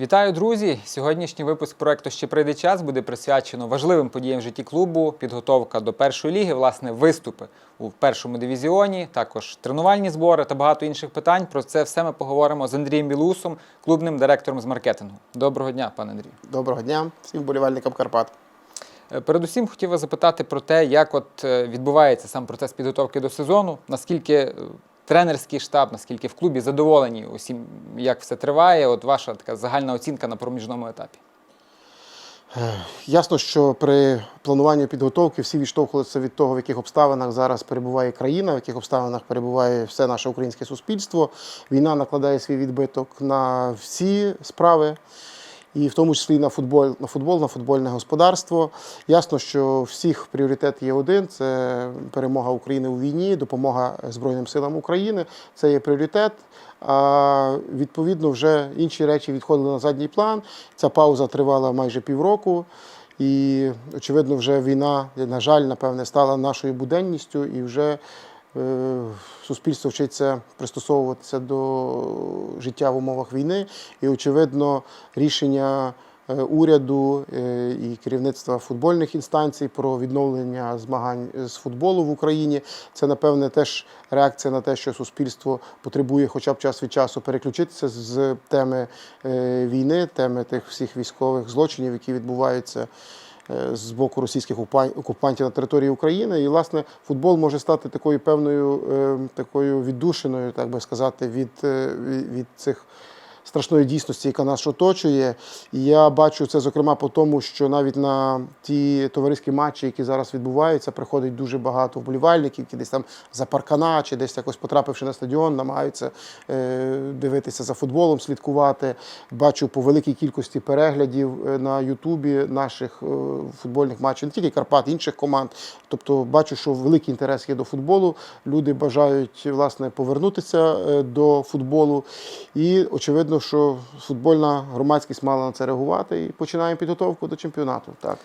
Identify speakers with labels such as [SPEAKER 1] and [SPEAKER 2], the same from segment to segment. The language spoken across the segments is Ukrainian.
[SPEAKER 1] Вітаю, друзі! Сьогоднішній випуск проекту Ще прийде час буде присвячено важливим подіям в житті клубу, підготовка до першої ліги, власне, виступи у першому дивізіоні, також тренувальні збори та багато інших питань. Про це все ми поговоримо з Андрієм Білусом, клубним директором з маркетингу. Доброго дня, пане Андрію.
[SPEAKER 2] Доброго дня всім вболівальникам Карпат.
[SPEAKER 1] Е, Передусім хотів вас запитати про те, як от е, відбувається сам процес підготовки до сезону, наскільки е, тренерський штаб, наскільки в клубі задоволені усім, як все триває. От ваша така загальна оцінка на проміжному етапі.
[SPEAKER 2] Ясно, що при плануванні підготовки всі відштовхувалися від того, в яких обставинах зараз перебуває країна, в яких обставинах перебуває все наше українське суспільство. Війна накладає свій відбиток на всі справи. І в тому числі на футбол, на футбол, на футбольне господарство. Ясно, що всіх пріоритет є один: це перемога України у війні, допомога Збройним силам України. Це є пріоритет. А відповідно, вже інші речі відходили на задній план. Ця пауза тривала майже півроку. І, очевидно, вже війна, на жаль, напевне, стала нашою буденністю, і вже суспільство вчиться пристосовуватися до життя в умовах війни. І, очевидно, рішення е, уряду е, і керівництва футбольних інстанцій про відновлення змагань з футболу в Україні це, напевне, теж реакція на те, що суспільство потребує хоча б час від часу переключитися з теми е, війни, теми тих всіх військових злочинів, які відбуваються е, з боку російських окупантів на території України. І, власне, футбол може стати такою певною е, такою віддушиною, так би сказати, від, е, від, від цих. Страшної дійсності, яка нас оточує. І я бачу це, зокрема, по тому, що навіть на ті товариські матчі, які зараз відбуваються, приходить дуже багато вболівальників, які десь там за паркана чи десь якось потрапивши на стадіон, намагаються е, дивитися за футболом, слідкувати. Бачу по великій кількості переглядів е, на Ютубі наших е, футбольних матчів, не тільки Карпат, інших команд. Тобто бачу, що великий інтерес є до футболу. Люди бажають власне повернутися е, до футболу. І очевидно, що футбольна громадськість мала на це реагувати. І починаємо підготовку до чемпіонату. Так.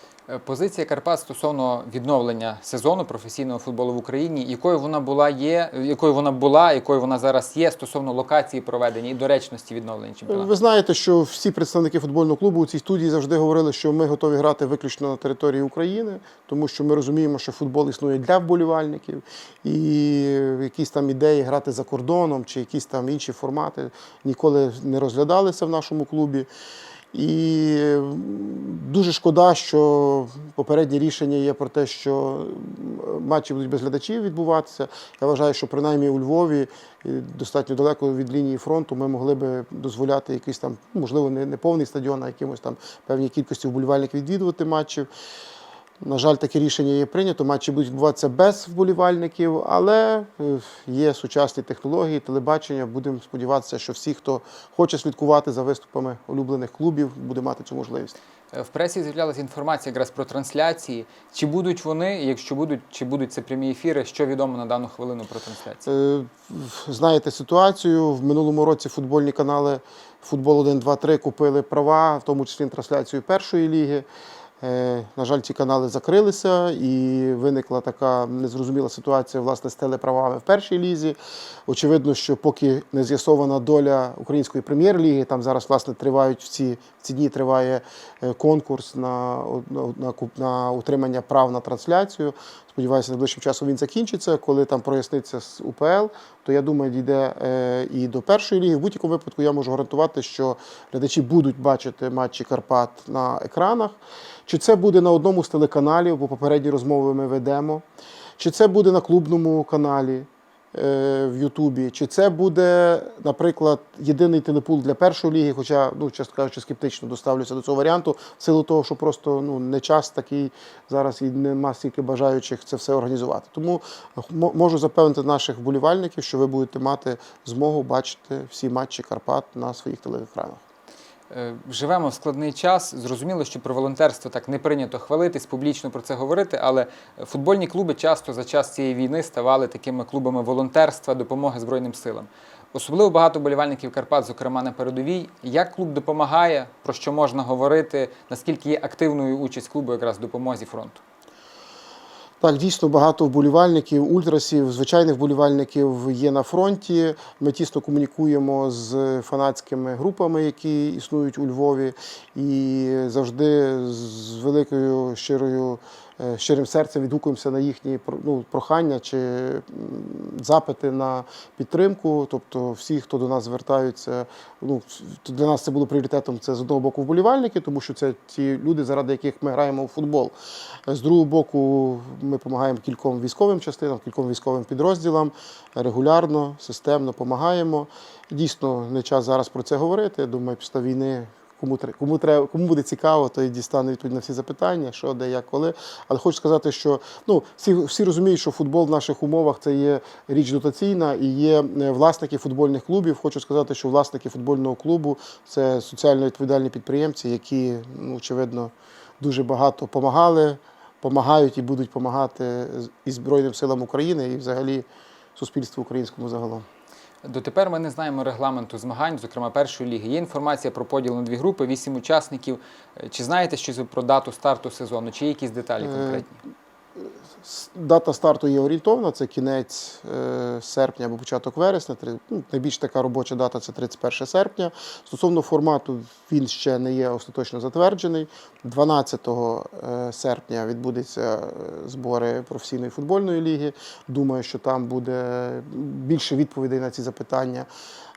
[SPEAKER 1] Позиція Карпат стосовно відновлення сезону професійного футболу в Україні, якою вона була є, якою вона була, якою вона зараз є стосовно локації проведення і доречності відновлення чемпіонату.
[SPEAKER 2] Ви знаєте, що всі представники футбольного клубу у цій студії завжди говорили, що ми готові грати виключно на території України, тому що ми розуміємо, що футбол існує для вболівальників, і якісь там ідеї грати за кордоном чи якісь там інші формати ніколи не розглядалися в нашому клубі. І дуже шкода, що попереднє рішення є про те, що матчі будуть без глядачів відбуватися. Я вважаю, що принаймні у Львові достатньо далеко від лінії фронту ми могли би дозволяти якийсь там, можливо, не повний стадіон, а якимось там певній кількості вболівальників відвідувати матчів. На жаль, таке рішення є прийнято. Матчі будуть відбуватися без вболівальників, але е, є сучасні технології, телебачення. Будемо сподіватися, що всі, хто хоче слідкувати за виступами улюблених клубів, буде мати цю можливість.
[SPEAKER 1] Е, В пресі з'являлася інформація якраз про трансляції. Чи будуть вони, якщо будуть, чи будуть це прямі ефіри, що відомо на дану хвилину про трансляції?
[SPEAKER 2] Е, Знаєте ситуацію. В минулому році футбольні канали Футбол 1, 2, 3 купили права, в тому числі трансляцію першої ліги. Е, На жаль, ці канали закрилися, і виникла така незрозуміла ситуація власне з телеправами в першій лізі. Очевидно, що поки не з'ясована доля української прем'єр-ліги, там зараз власне тривають в ці, дні триває е, конкурс на, на, на, утримання прав на трансляцію. Сподіваюся, найближчим часом він закінчиться. Коли там проясниться з УПЛ, то я думаю, дійде е, і до першої ліги. В будь-якому випадку я можу гарантувати, що глядачі будуть бачити матчі Карпат на екранах. Чи це буде на одному з телеканалів, бо попередні розмови ми ведемо, чи це буде на клубному каналі в Ютубі, чи це буде, наприклад, єдиний телепул для першої ліги, хоча, ну, чесно кажучи, скептично доставлюся до цього варіанту, в силу того, що просто ну, не час такий зараз і нема стільки бажаючих це все організувати. Тому можу запевнити наших вболівальників, що ви будете мати змогу бачити всі матчі Карпат на своїх телеекранах.
[SPEAKER 1] Е, Живемо в складний час. Зрозуміло, що про волонтерство так не прийнято хвалитись, публічно про це говорити, але футбольні клуби часто за час цієї війни ставали такими клубами волонтерства, допомоги Збройним силам. Особливо багато болівальників Карпат, зокрема на передовій. Як клуб допомагає, про що можна говорити, наскільки є активною участь клубу якраз в допомозі фронту?
[SPEAKER 2] Так, дійсно багато вболівальників, ультрасів, звичайних вболівальників є на фронті. Ми тісно комунікуємо з фанатськими групами, які існують у Львові, і завжди з великою щирою. Е, Щирим серцем відгукуємося на їхні ну, прохання чи запити на підтримку. Тобто, всі, хто до нас звертаються, ну для нас це було пріоритетом. Це з одного боку вболівальники, тому що це ті люди, заради яких ми граємо у футбол. З другого боку, ми допомагаємо кільком військовим частинам, кільком військовим підрозділам регулярно, системно допомагаємо. Дійсно, не час зараз про це говорити. Я думаю, після війни. Кому кому треба, кому буде цікаво, то і дістане відповідь на всі запитання, що, де, як, коли. Але хочу сказати, що ну всі, всі розуміють, що футбол в наших умовах це є річ дотаційна і є е, власники футбольних клубів. Хочу сказати, що власники футбольного клубу це соціально відповідальні підприємці, які ну, очевидно дуже багато допомагали, допомагають і будуть допомагати і Збройним силам України, і взагалі суспільству українському загалом.
[SPEAKER 1] Дотепер ми не знаємо регламенту змагань, зокрема першої ліги. Є інформація про поділ на дві групи, вісім учасників. Е, Чи знаєте щось про дату старту сезону? Чи є якісь деталі
[SPEAKER 2] Е,
[SPEAKER 1] конкретні?
[SPEAKER 2] Дата старту є орієнтовна, це кінець е, серпня або початок вересня. Ну, найбільш така робоча дата це 31 серпня. Стосовно формату, він ще не є остаточно затверджений. 12 е, серпня відбудуться е, збори професійної футбольної ліги. Думаю, що там буде більше відповідей на ці запитання.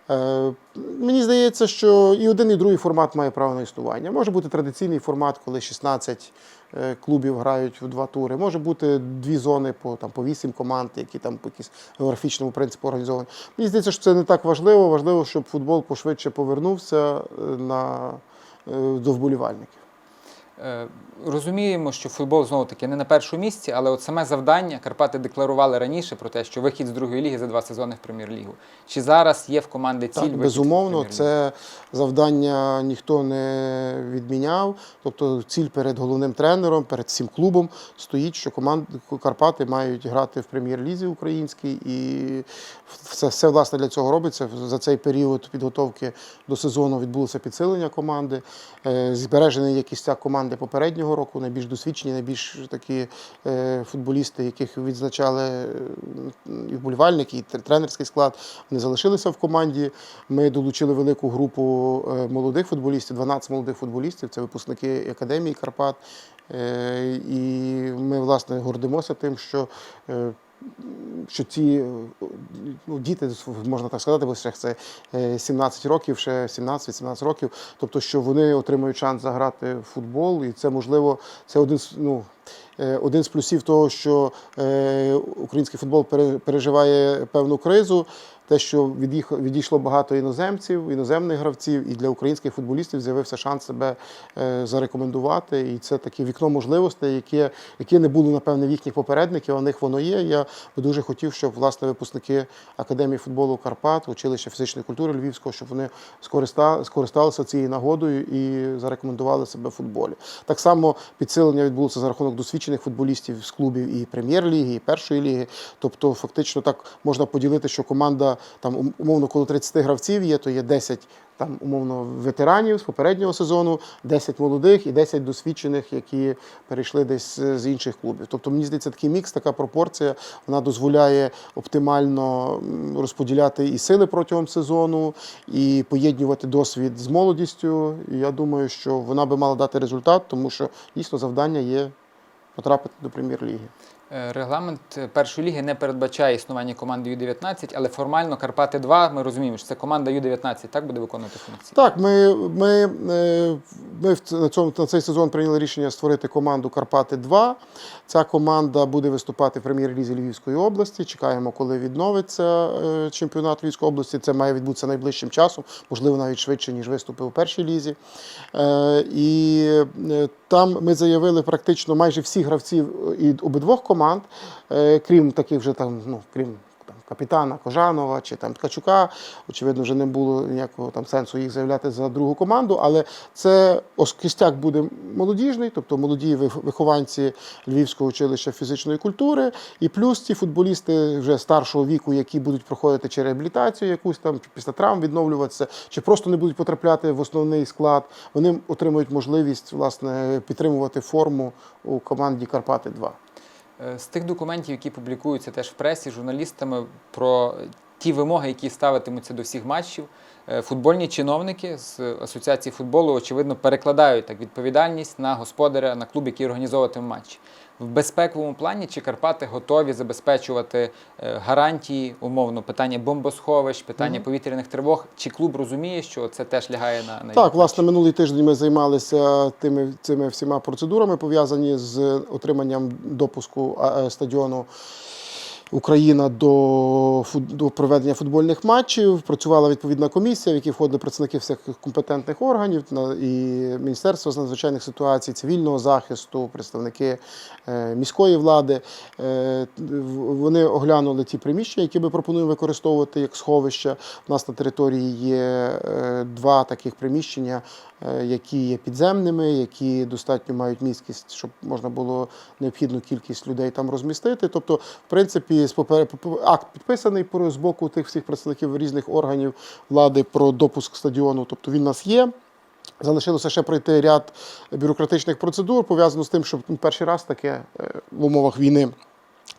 [SPEAKER 2] Е, Мені здається, що і один, і другий формат має право на існування. Може бути традиційний формат, коли 16 е, клубів грають в два тури. Може бути дві зони по, там, по 8 команд, які там по якісь географічному принципу організовані. Мені здається, що це не так важливо. Важливо, щоб футбол пошвидше повернувся е, на, до вболівальників.
[SPEAKER 1] Е, Розуміємо, що футбол знову таки не на першому місці, але от саме завдання Карпати декларували раніше про те, що вихід з другої ліги за два сезони в прем'єр-лігу. Чи зараз є в команди ціль?
[SPEAKER 2] Так,
[SPEAKER 1] в
[SPEAKER 2] безумовно, це завдання ніхто не відміняв. Тобто, ціль перед головним тренером, перед всім клубом стоїть, що команди Карпати мають грати в прем'єр-лізі українській, і все, все власне для цього робиться. За цей період підготовки до сезону відбулося підсилення команди. Е, Збережений є кістяк команди попереднього року, найбільш досвідчені, найбільш такі е, футболісти, яких відзначали е, і вболівальники, і тренерський склад. Вони залишилися в команді. Ми долучили велику групу е, молодих футболістів, 12 молодих футболістів. Це випускники академії Карпат. І ми, власне, гордимося тим, що. Е, Що ці е, ну, діти, можна так сказати, бо ще це е, 17 років, ще 17-18 років. Тобто, що вони отримують шанс заграти в футбол, і це можливо, це один ну. е, Один з плюсів того, що е, український футбол пере- переживає певну кризу, те, що від'їх- відійшло багато іноземців, іноземних гравців, і для українських футболістів з'явився шанс себе е, зарекомендувати. І це таке вікно можливостей, яке, яке не було, напевне, в їхніх попередників, а в них воно є. Я би дуже хотів, щоб власне випускники Академії футболу Карпат, училища фізичної культури Львівського, щоб вони скористалися цією нагодою і зарекомендували себе в футболі. Так само підсилення відбулося за рахунок досвідчених футболістів з клубів і прем'єр-ліги, і першої ліги. Тобто, фактично так можна поділити, що команда там умовно коло 30 гравців є, то є 10 там умовно ветеранів з попереднього сезону, 10 молодих і 10 досвідчених, які перейшли десь з з інших клубів. Тобто, мені здається, такий мікс, така пропорція, вона дозволяє оптимально розподіляти і сили протягом сезону, і поєднувати досвід з молодістю. І я думаю, що вона би мала дати результат, тому що дійсно завдання є потрапити до прем'єр-ліги.
[SPEAKER 1] Е, Регламент е, першої ліги не передбачає існування команди Ю-19, але формально Карпати 2, ми розуміємо, що це команда Ю-19, так буде виконувати функції.
[SPEAKER 2] Так, ми, ми, е, ми на, цьому, на цей сезон прийняли рішення створити команду Карпати 2. Ця команда буде виступати в прем'єр-лізі Львівської області. Чекаємо, коли відновиться е, чемпіонат Львівської області. Це має відбутися найближчим часом, можливо, навіть швидше, ніж виступи у першій лізі. Е, І е, там ми заявили практично майже всіх гравців і обидвох команд, крім таких вже там, ну, крім капітана Кожанова чи там Ткачука. Очевидно, вже не було ніякого там сенсу їх заявляти за другу команду, але це кістяк буде молодіжний, тобто молоді вихованці Львівського училища фізичної культури, і плюс ті футболісти вже старшого віку, які будуть проходити чи реабілітацію якусь там, чи після травм відновлюватися, чи просто не будуть потрапляти в основний склад. Вони отримують можливість власне підтримувати форму у команді Карпати 2.
[SPEAKER 1] Е, З тих документів, які публікуються теж в пресі, журналістами про ті вимоги, які ставитимуться до всіх матчів, е, футбольні чиновники з асоціації футболу, очевидно, перекладають так відповідальність на господаря, на клуб, який організовуватиме матч. В безпековому плані чи Карпати готові забезпечувати е, гарантії, умовно, питання бомбосховищ, питання повітряних тривог. Чи клуб розуміє, що це теж лягає на, на
[SPEAKER 2] Так, власне, минулий тиждень ми займалися тими цими всіма процедурами, пов'язані з отриманням допуску е, стадіону. Україна до, до проведення футбольних матчів працювала відповідна комісія, в якій входили представники всіх компетентних органів і Міністерства з надзвичайних ситуацій, цивільного захисту, представники е, міської влади. Е, Вони оглянули ті приміщення, які ми пропонуємо використовувати як сховища. У нас на території є е, два таких приміщення, які є підземними, які достатньо мають міськість, щоб можна було необхідну кількість людей там розмістити. Тобто, в принципі, акт підписаний з боку тих всіх представників різних органів влади про допуск стадіону. Тобто він у нас є. Залишилося ще пройти ряд бюрократичних процедур, пов'язано з тим, що ну, перший раз таке е, в умовах війни.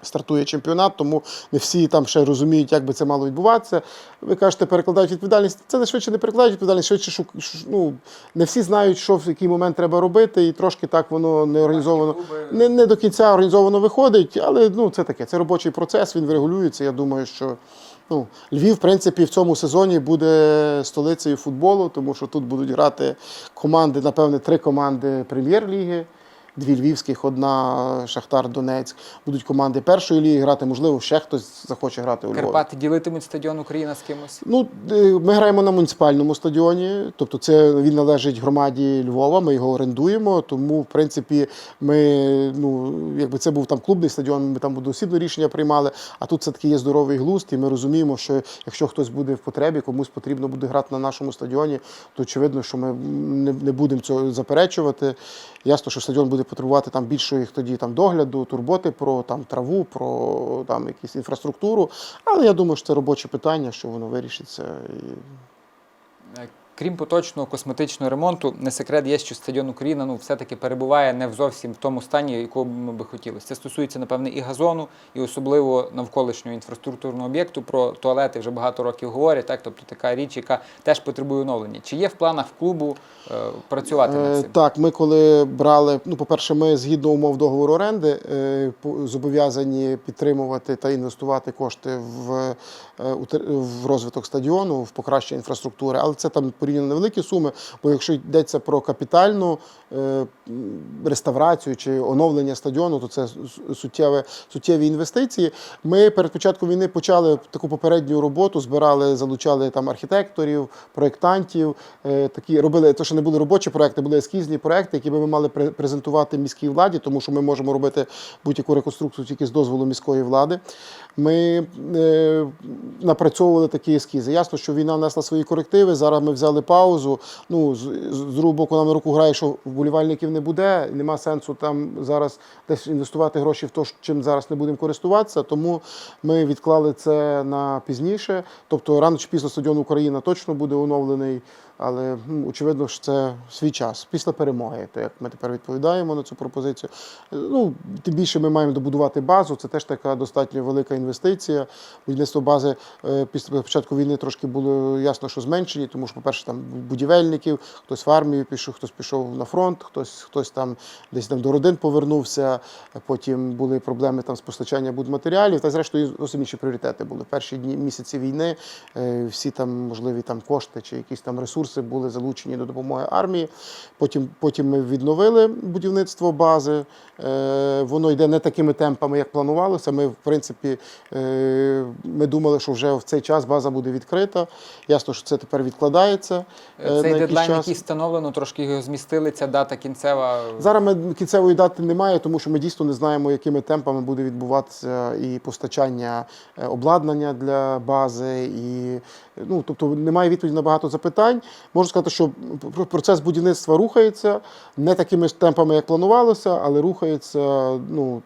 [SPEAKER 2] Стартує чемпіонат, тому не всі там ще розуміють, як би це мало відбуватися. Ви кажете, перекладають відповідальність. Це не швидше не перекладають відповідальність, швидше шук... ну, не всі знають, що в який момент треба робити, і трошки так воно не організовано. Не, не до кінця організовано виходить, але ну, це таке. Це робочий процес, він врегулюється. Я думаю, що ну, Львів, в принципі, в цьому сезоні буде столицею футболу, тому що тут будуть грати команди, напевне, три команди прем'єр-ліги. Дві львівських, одна Шахтар Донецьк. Будуть команди першої ліги грати, можливо, ще хтось захоче грати у Львові.
[SPEAKER 1] Карпати ділитимуть стадіон Україна з кимось.
[SPEAKER 2] Ну, е, ми граємо на муніципальному стадіоні, тобто це він належить громаді Львова, ми його орендуємо. Тому, в принципі, ми, ну, якби це був там клубний стадіон, ми там одноосібне рішення приймали. А тут все-таки є здоровий глузд, і ми розуміємо, що якщо хтось буде в потребі, комусь потрібно буде грати на нашому стадіоні, то очевидно, що ми не будемо цього заперечувати. Ясно, що стадіон буде потребувати там більшої тоді там догляду, турботи про там траву, про там якісь інфраструктуру. Але я думаю, що це робоче питання, що воно вирішиться. І...
[SPEAKER 1] Е, Крім поточного косметичного ремонту, не секрет є, що стадіон Україна ну, все-таки перебуває не в зовсім в тому стані, якого б ми би хотілося. Це стосується, напевне, і газону, і особливо навколишнього інфраструктурного об'єкту. Про туалети вже багато років говорять. Так, тобто така річ, яка теж потребує оновлення. Чи є в планах клубу е, працювати
[SPEAKER 2] Е,
[SPEAKER 1] над цим?
[SPEAKER 2] Так, ми коли брали, ну, по-перше, ми згідно умов договору оренди е, зобов'язані підтримувати та інвестувати кошти в, е, в розвиток стадіону, в покращення інфраструктури, але це там порівняно невеликі суми, бо якщо йдеться про капітальну е, реставрацію чи оновлення стадіону, то це су- суттєве, суттєві інвестиції. Ми перед початком війни почали таку попередню роботу, збирали, залучали там архітекторів, проєктантів, е, такі робили, то що не були робочі проекти, були ескізні проекти, які би ми мали пре- презентувати міській владі, тому що ми можемо робити будь-яку реконструкцію тільки з дозволу міської влади. Ми е, напрацьовували такі ескізи. Ясно, що війна внесла свої корективи. Зараз ми взяли паузу. Ну, з, другого боку, нам на руку грає, що вболівальників не буде. Нема сенсу там зараз десь інвестувати гроші в те, чим зараз не будемо користуватися. Тому ми відклали це на пізніше. Тобто, рано чи пізно стадіон Україна точно буде оновлений. Але очевидно, що це свій час після перемоги. То як ми тепер відповідаємо на цю пропозицію. Ну тим більше ми маємо добудувати базу. Це теж така достатньо велика інвестиція. Будівництво бази е, після початку війни трошки було ясно, що зменшені, тому що, по-перше, там будівельників, хтось в армію пішов, хтось пішов на фронт, хтось хтось там десь там до родин повернувся. Потім були проблеми там з постачанням будматеріалів. Та зрештою зовсім інші пріоритети були. Перші дні місяці війни е, всі там можливі там кошти чи якісь там ресурси були залучені до допомоги армії. Потім, потім ми відновили будівництво бази. Е, Воно йде не такими темпами, як планувалося. Ми, в принципі, е, ми думали, що вже в цей час база буде відкрита. Ясно, що це тепер відкладається. е,
[SPEAKER 1] Цей дедлайн, який встановлено, трошки його змістили. Ця дата кінцева.
[SPEAKER 2] Зараз ми кінцевої дати немає, тому що ми дійсно не знаємо, якими темпами буде відбуватися і постачання обладнання для бази, і ну тобто немає відповіді на багато запитань. Можу сказати, що процес будівництва рухається не такими ж темпами, як планувалося, але рухається. Ну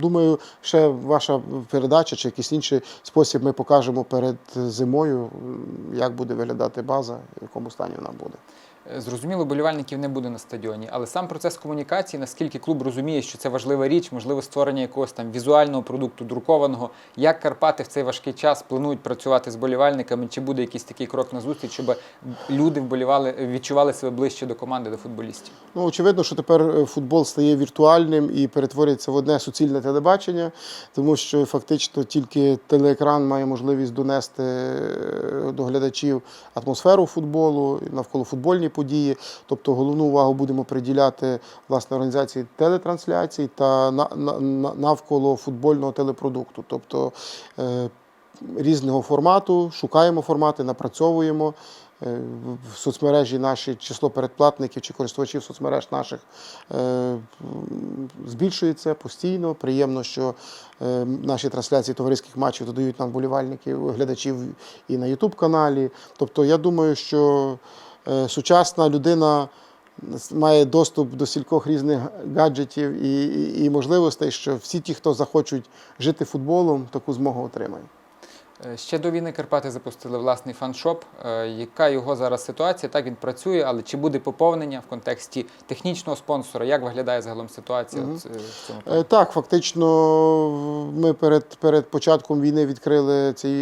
[SPEAKER 2] думаю, ще ваша передача чи якийсь інший спосіб ми покажемо перед зимою, як буде виглядати база, в якому стані вона буде.
[SPEAKER 1] Е, Зрозуміло, болівальників не буде на стадіоні, але сам процес комунікації, наскільки клуб розуміє, що це важлива річ, можливо, створення якогось там візуального продукту, друкованого. Як Карпати в цей важкий час планують працювати з болівальниками? Чи буде якийсь такий крок на зустріч, щоб люди вболівали, відчували себе ближче до команди, до футболістів?
[SPEAKER 2] Ну, очевидно, що тепер е, футбол стає віртуальним і перетворюється в одне суцільне телебачення, тому що фактично тільки телеекран має можливість донести е, до глядачів атмосферу футболу навколо футбольні події. Тобто головну увагу будемо приділяти власне організації телетрансляцій та на- на- на- навколо футбольного телепродукту. Тобто е, різного формату, шукаємо формати, напрацьовуємо. Е, В соцмережі наші число передплатників чи користувачів соцмереж наших е, збільшується постійно. Приємно, що наші трансляції товариських матчів додають нам вболівальників, глядачів і на youtube каналі Тобто, я думаю, що сучасна людина має доступ до стількох різних гаджетів і, і, і можливостей, що всі ті, хто захочуть жити футболом, таку змогу отримають.
[SPEAKER 1] Е, Ще до війни Карпати запустили власний фан-шоп. Е, Яка його зараз ситуація? Так він працює, але чи буде поповнення в контексті технічного спонсора? Як виглядає загалом ситуація е, в цьому плані?
[SPEAKER 2] Так, фактично, ми перед, перед початком війни відкрили цей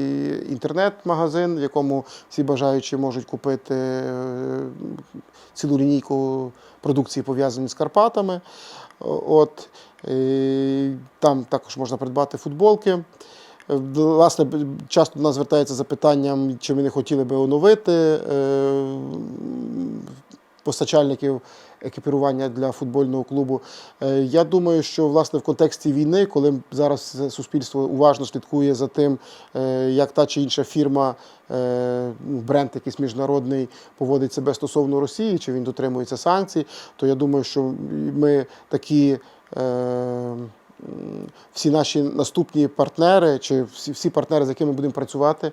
[SPEAKER 2] інтернет-магазин, в якому всі бажаючі можуть купити цілу лінійку продукції, пов'язані з Карпатами. От, там також можна придбати футболки. Е, Власне, часто до нас звертається за питанням, чи ми не хотіли би оновити е, постачальників екіпірування для футбольного клубу. Е, Я думаю, що власне в контексті війни, коли зараз суспільство уважно слідкує за тим, як та чи інша фірма, бренд якийсь міжнародний поводить себе стосовно Росії, чи він дотримується санкцій, то я думаю, що ми такі. Всі наші наступні партнери, чи всі, всі партнери, з якими будемо працювати,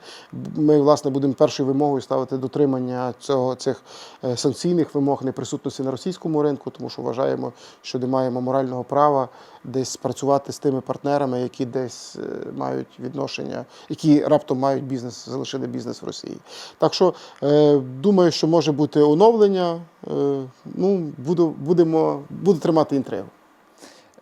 [SPEAKER 2] ми власне будемо першою вимогою ставити дотримання цього цих е, санкційних вимог неприсутності на російському ринку, тому що вважаємо, що не маємо морального права десь працювати з тими партнерами, які десь е, мають відношення, які раптом мають бізнес, залишили бізнес в Росії. Так що е, думаю, що може бути оновлення. Ну, буду, будемо буду тримати інтригу.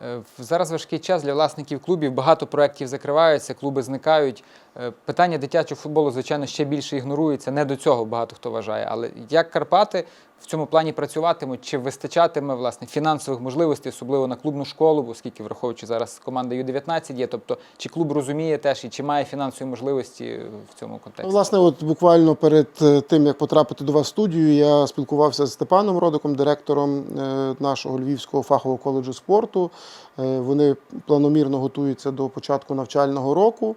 [SPEAKER 1] Е, Зараз важкий час для власників клубів. Багато проєктів закриваються, клуби зникають. Е, Питання дитячого футболу, звичайно, ще більше ігнорується. Не до цього багато хто вважає. Але як Карпати в цьому плані працюватимуть? Чи вистачатиме власне фінансових можливостей, особливо на клубну школу, оскільки враховуючи зараз команда Ю-19 є. Тобто, чи клуб розуміє теж і чи має фінансові можливості в цьому контексті?
[SPEAKER 2] Власне, от буквально перед е, тим, як потрапити до вас в студію, я спілкувався з Степаном Родиком, директором е, нашого Львівського фахового коледжу спорту. Вони планомірно готуються до початку навчального року.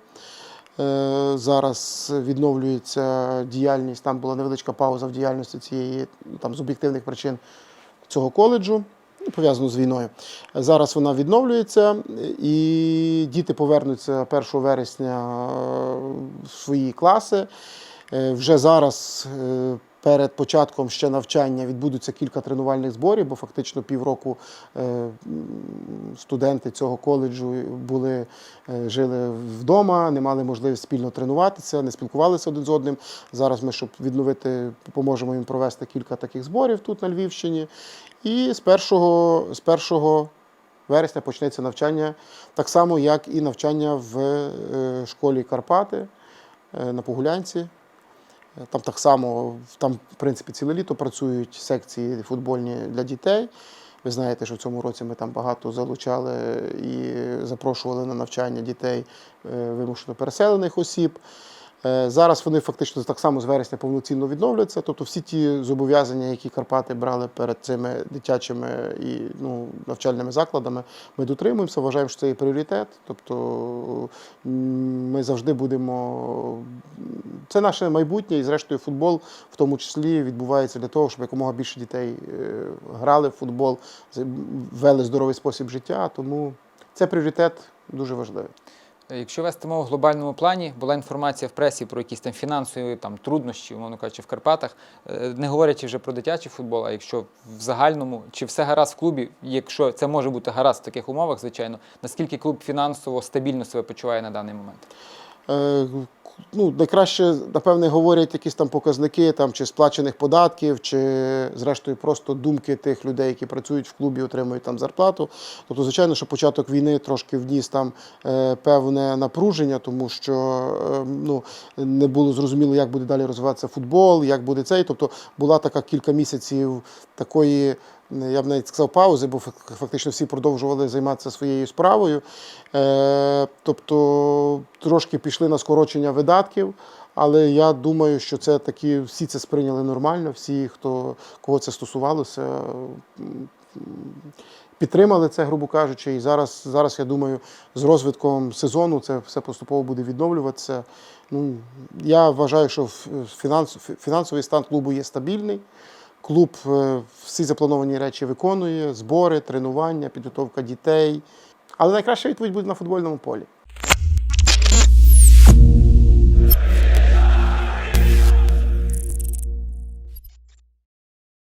[SPEAKER 2] Е, Зараз відновлюється діяльність. Там була невеличка пауза в діяльності цієї там з об'єктивних причин цього коледжу. ну, Пов'язано з війною. Зараз вона відновлюється, і діти повернуться 1 вересня е, в свої класи. Е, Вже зараз перед початком ще навчання відбудуться кілька тренувальних зборів, бо фактично півроку е, студенти цього коледжу були, е, жили вдома, не мали можливість спільно тренуватися, не спілкувалися один з одним. Зараз ми, щоб відновити, поможемо їм провести кілька таких зборів тут на Львівщині. І з 1, з 1 вересня почнеться навчання, так само, як і навчання в е, школі Карпати на Погулянці. Е, Там так само, там, в принципі, ціле літо працюють секції футбольні для дітей. Ви знаєте, що в цьому році ми там багато залучали і запрошували на навчання дітей е, вимушено переселених осіб. Е, Зараз вони фактично так само з вересня повноцінно відновляться. Тобто всі ті зобов'язання, які Карпати брали перед цими дитячими і ну, навчальними закладами, ми дотримуємося, вважаємо, що це є пріоритет. Тобто ми завжди будемо. Це наше майбутнє, і зрештою футбол в тому числі відбувається для того, щоб якомога більше дітей е, грали в футбол, вели здоровий спосіб життя. Тому це пріоритет дуже важливий.
[SPEAKER 1] Е, Якщо вести мову в глобальному плані, була інформація в пресі про якісь там фінансові там, труднощі, умовно кажучи, в Карпатах, Е, не говорячи вже про дитячий футбол, а якщо в загальному, чи все гаразд в клубі, якщо це може бути гаразд в таких умовах, звичайно, наскільки клуб фінансово стабільно себе почуває на даний момент?
[SPEAKER 2] Ну, найкраще, напевне, говорять якісь там показники там, чи сплачених податків, чи зрештою просто думки тих людей, які працюють в клубі, отримують там зарплату. Тобто, звичайно, що початок війни трошки вніс там е, певне напруження, тому що е, ну, не було зрозуміло, як буде далі розвиватися футбол, як буде цей. Тобто була така кілька місяців такої. Я б навіть сказав паузи, бо фактично всі продовжували займатися своєю справою. Е, тобто трошки пішли на скорочення видатків, але я думаю, що це такі всі це сприйняли нормально, всі, хто кого це стосувалося, підтримали це, грубо кажучи. І зараз, зараз я думаю, з розвитком сезону це все поступово буде відновлюватися. Ну, я вважаю, що фінансовий стан клубу є стабільний. Клуб е, всі заплановані речі виконує: збори, тренування, підготовка дітей. Але найкраща відповідь буде на футбольному полі.